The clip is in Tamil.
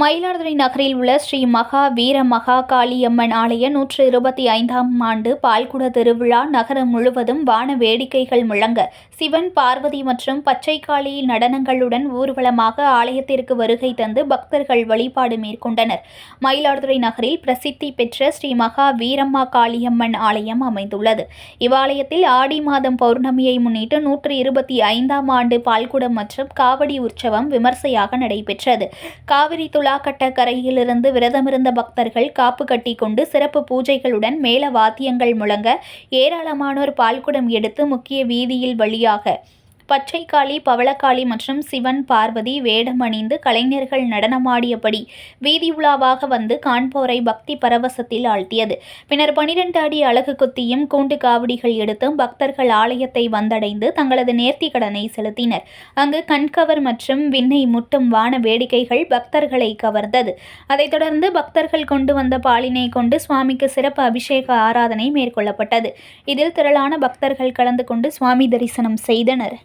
மயிலாடுதுறை நகரில் உள்ள ஸ்ரீ மகா வீர மகா காளியம்மன் ஆலய நூற்று இருபத்தி ஐந்தாம் ஆண்டு பால்குட திருவிழா நகரம் முழுவதும் வான வேடிக்கைகள் முழங்க சிவன் பார்வதி மற்றும் பச்சைக்காளி நடனங்களுடன் ஊர்வலமாக ஆலயத்திற்கு வருகை தந்து பக்தர்கள் வழிபாடு மேற்கொண்டனர். மயிலாடுதுறை நகரில் பிரசித்தி பெற்ற ஸ்ரீ மகா வீரம்மா காளியம்மன் ஆலயம் அமைந்துள்ளது. இவ்வாலயத்தில் ஆடி மாதம் பௌர்ணமியை முன்னிட்டு நூற்று இருபத்தி ஐந்தாம் ஆண்டு பால்குடம் மற்றும் காவடி உற்சவம் விமர்சையாக நடைபெற்றது. காவிரி துலாக்கட்ட கரையிலிருந்து விரதமிருந்த பக்தர்கள் காப்பு கட்டி கொண்டு சிறப்பு பூஜைகளுடன் மேல வாத்தியங்கள் முழங்க ஏராளமானோர் பால்குடம் எடுத்து முக்கிய வீதியில் வழியாக பச்சைக்காளி பவளக்காளி மற்றும் சிவன் பார்வதி வேடம் அணிந்து கலைஞர்கள் நடனமாடியபடி வீதி உலாவாக வந்து காண்போரை பக்தி பரவசத்தில் ஆழ்த்தியது. பின்னர் பனிரெண்டு அடி அழகு குத்தியும் கூண்டு காவடிகள் எடுத்தும் பக்தர்கள் ஆலயத்தை வந்தடைந்து தங்களது நேர்த்தி கடனை செலுத்தினர். அங்கு கண்கவர் மற்றும் விண்ணை முட்டும் வான வேடிக்கைகள் பக்தர்களை கவர்ந்தது. அதைத் தொடர்ந்து பக்தர்கள் கொண்டு வந்த பாலினை கொண்டு சுவாமிக்கு சிறப்பு அபிஷேக ஆராதனை மேற்கொள்ளப்பட்டது. இதில் திரளான பக்தர்கள் கலந்து கொண்டு சுவாமி தரிசனம் செய்தனர்.